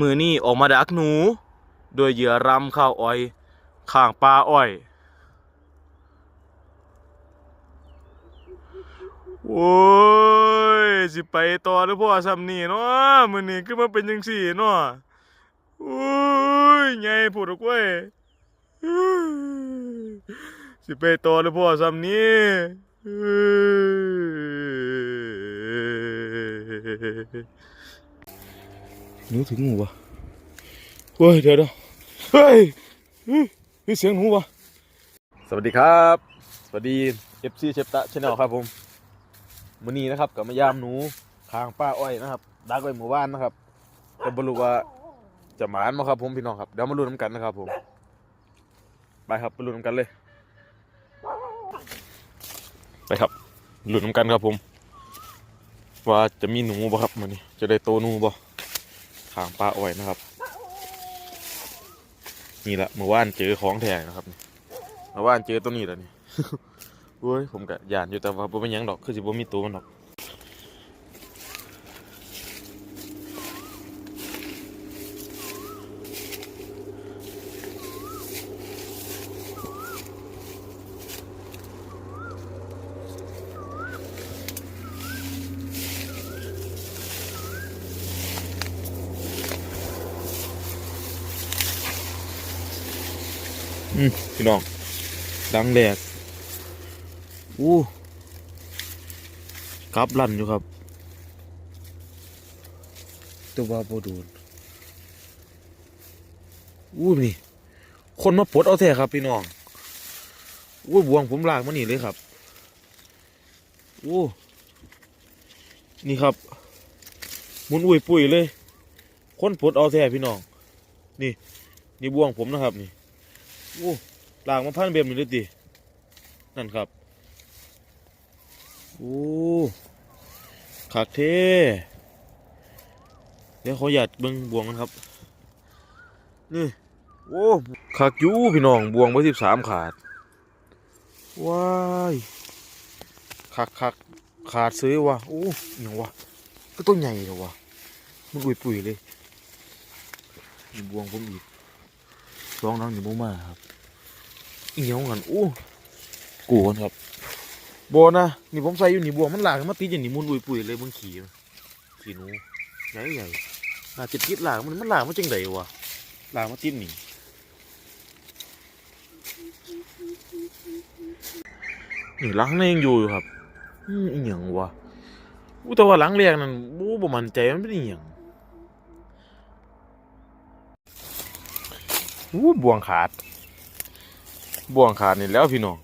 มือนี่ออกมาดักหนู โดยเหยื่อรำข้าวอ้อย ข้างปลาอ้อย โอ้ย สิไปต่อหรือพ่อซ้ำนี่เนาะมือนี่คือมาเป็นจังสี่เนาะโอ้ยไงพูดกว้ยสิไปต่อหรือพ่อซ้ำนี่ห นูถึงหูวะเฮ้ยเดี๋ยวเดี๋ยวเฮ้ยเฮ้ยเฮ้ยเสียงหนูวะสวัสดีครับ สวัสดี FC เชฟตะชาแนลครับผมมื้อนี้นะครับกับมายามหนูทางป้าอ้อยนะครับดักไว้หมู่บ้านนะครับแต่บรู้ว่าจะหมานมาครับผมพี่น้องครับเดี๋ยวมาลุ้นน้ำกันนะครับผมไปครับไปลุ้นน้ำกันเลย ไปครับลุ้นน้ำกันครับผม ว่าจะมีหนูบ่ครับมื้อนี้จะได้โตหนูบ่ ทางปลาอ้อยนะครับ นี่แหละเมื่อวานเจอของแทงนะครับเมื่อวานเจอตัวนี้แล้วนี่เว้ยผมกะยานอยู่แต่ว่าบ่ยังดอกคือสิบ่มีตัวมันดอก อืมพี่น้อง ดังแหลกอู้กลับลั่นอยู่ครับต่ว่าบ่โดนอู้นี่ คนมาปลดเอาแท้ครับพี่น้องอู้บวงผมลากมานี่เลยครับอู้นี่ครับ มุนอุ้ยปุ้ยเลย คนปลดเอาแท้พี่น้อง นี่ นี่บวงผมนะครับนี่ โอ้ลากมาพันเบ็มนี่เลยตินั่นครับโอ้ขักเท่เดี๋ยวเขอหยัดเบิ้งบวงกันครับนี่โอ้ขักยูพี่น้องบวงไว้สิบสามขาดว้ายขักขักขาดซื้อวะโอ้ย่างวะก็ต้นใหญ่เลยวะมันอุยปุ๋ยเลยบวงผมอีกร้องน้ำอยู่บ่มาครับ อีเหนียวกันอู้กูกันครับโบนะนี่ผมใส่อยู่นี่บวงมันหลากมาติดอย่างนี้มุนอุยปุยเลยมึงขี่มันขี่หนูใหญ่ใหญ่หลากจิตติดหลากมันมันหลากมาจังไดวะหลากมาติดนี่นี่หลังนี่ยังอยู่อยู่ครับอืมอีหยังวะอู้แต่ว่าหลังแรกนั่นบู๊บ่มั่นใจมันเป็นอีหยังอู้บวงขาด บ่วงขาดนี่แล้วพี่น้อง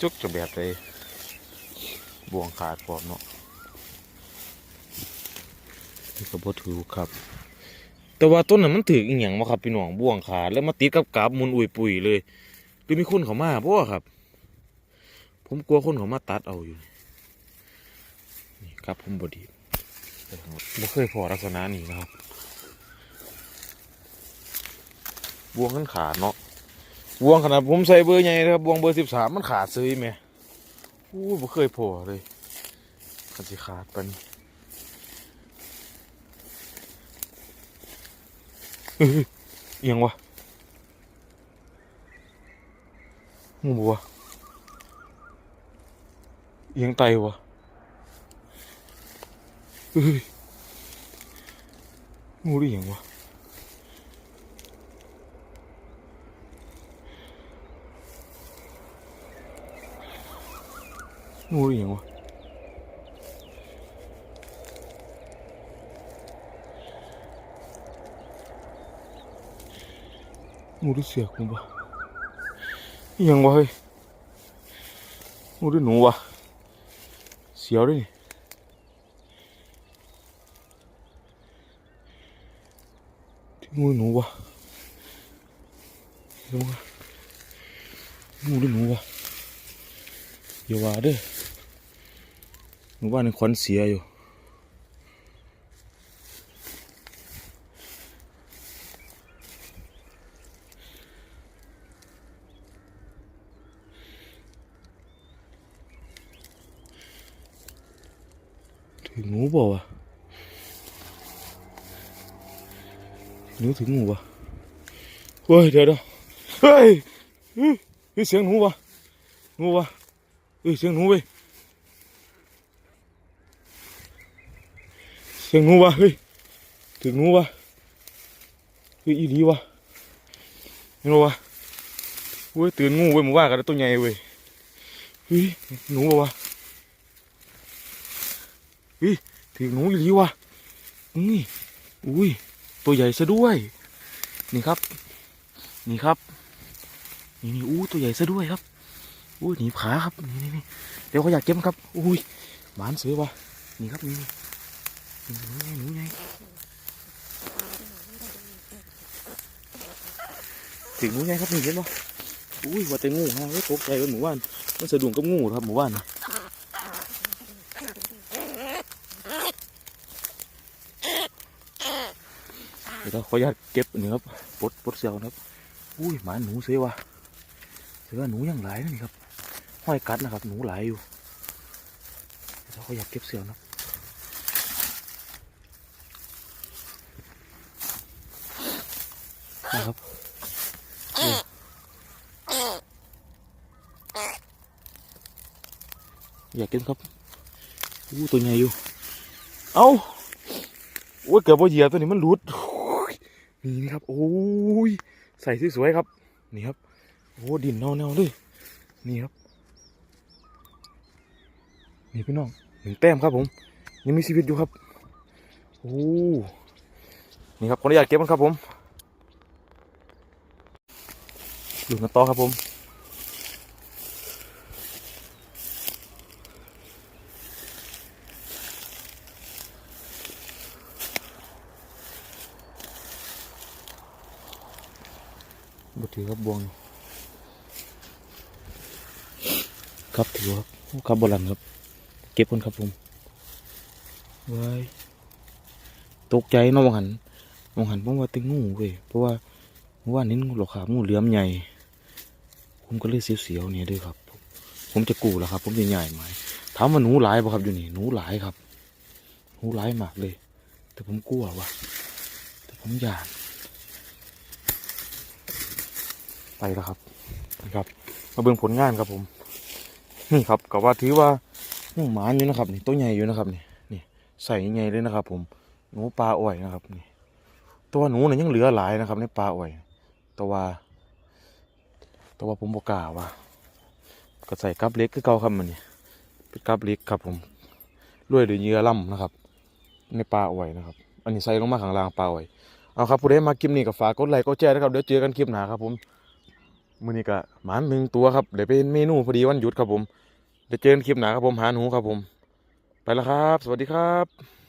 จุกจะแบบเลยบ่วงขาดพร้อมเนาะนี่ก็บ่ถือครับ แต่ว่าต้นนั้นมันถืออีหยังมาครับพี่น้องบ่วงขาดแล้วมาติดกับกาบมุนอุยปุยเลยหรือมีคนเขามาบ่ครับ ผมกลัวคนเขามาตัดเอาอยู่นี่ครับผมบดีบ่เคยพอลักษณะนี้นะครับบ่วงกันขาดเนาะ บวงขนาดผมใส่เบอร์ใหญ่นะครับบวงเบอร์สิบสามมันขาดซื้อไหมอู้บ่เคยโผล่เลยขันสิขาดปันเฮ้ยเอียงวะงูบัวเอียงไตวะเฮ้ยงูหรือเอียงวะ งูหรือยังวะงูหรือเสือกมึงวะอิหยังวะเฮ้ยงูหรือห หรือหนูวะเดี๋ยวมึงวะงูหรือหนูวะอย่าว่าเด้อหมู่บ้านนี่ควันเสียอยู่ถึงหนูบอกว่าวะหนูถึงงูวะเฮ้ยเดี๋ยวเดี๋ยวเฮ้ยเฮ้ยเฮ้ยเสียงหนูวะงูวะเฮ้ยเสียงหนูเว้ย สียงหนูวะเฮ้ยถึงหนูวะเฮ้ยอีหลีวะเห็นบ่วะเว้ยตื่นงูเว้ยหมู่บ้ากันตัวใหญ่เว้ยเฮ้ยหนูวะเฮ้ยถึงหนูอีหลีวะนี่อุ้ยตัวใหญ่ซะด้วย นี่ครับ นี่ครับ นี่นี่อู้ตัวใหญ่ซะด้วยครับอู้หนีผาครับนี่นี่เดี๋ยวเขาอยากเก็บครับอุ้ยหมานสือวะนี่ครับนี่ หนูไงหนูไงถึงหนูไงครับนี่เห็นปะอุ้ยว่าแต่งูฮะเฮ้ยตกใจกันหมู่บ้านมันสะดุ้งกับงูครับหมู่บ้านนะเดี๋ยวเราขออนุญาตเก็บอันนี้ครับปลดปลดเสียวนะครับ อุ้ยหมาหนูเสือวะเสือหนูยังหลายนะนี่ครับห้อยกัดนะครับ หนูหลายอยู่เดี๋ยวเขาอยากเก็บเสือนะ นะครับนี่อยากเก็บครับอู้ตัวใหญ่อยู่ เอาโอ้ยเกือบว่าเหยียบตัวนี้มันหลุดโอ้ยนี่นี่ครับ โอ้ยใส่สวยๆครับ นี่ครับ โอ้ดินเน่าๆเลยนี่ครับ นี่พี่น้องหนึ่งแต้มครับผม ยังมีชีวิตอยู่ครับ โอ้ นี่ครับขออนุญาตเก็บมันครับผม อยู่กันต่อครับผมบถือครับบวงครับถือครับครับบอลันครับ เก็บคนครับผมไว้ายตกใจเนาะมองหันมองหันเพราะว่าเป็นงูเว้ยเพราะว่าเมื่อวานนี้งูหลอกขางูเหลือมใหญ่ ผมก็เลยเสียวๆเนี่ยด้วยครับ ผมจะกูแล้วครับ ผมจะใหญ่ไหมถามว่าหนูหลายป่ะครับอยู่นี่หนูหลายครับหนูหลายมากเลย แต่ผมกลัวว่ะแต่ผมอยากไปแล้วครับนะครับ มาเบิ่งผลงานครับผมนี่ครับก็ว่าถือว่ายังหมานอยู่นะครับนี่ตัวใหญ่อยู่นะครับนี่นี่ใส่ใหญ่เลยนะครับ ผมหนูปลาอ่อยนะครับนี่ตัวหนูเนี่ยยังเหลือหลายนะครับในปลาอ่อยแต่ว่า แต่ว่าผมบอกกล้าว่าก็ใส่กับเล็กคือเก่าครับมันนี่เป็นกับเล็กครับผมรวยด้วยเยื่อล่ำนะครับ ในปลาอ่อยนะครับ อันนี้ใส่ลงมาข้างล่างปลาอ่อยเอาครับผู้ใดมาคลิปนี้ก็ฝากกดไลค์กดแชร์นะครับเดี๋ยวเจอกันคลิปหน้าครับผมมือนี้ก็หมาหนึ่งตัวครับเดี๋ยวเป็นเมนูพอดีวันหยุดครับผมเดี๋ยวเจอกันคลิปหนาครับผมหาหนูครับผม ไปแล้วครับ สวัสดีครับ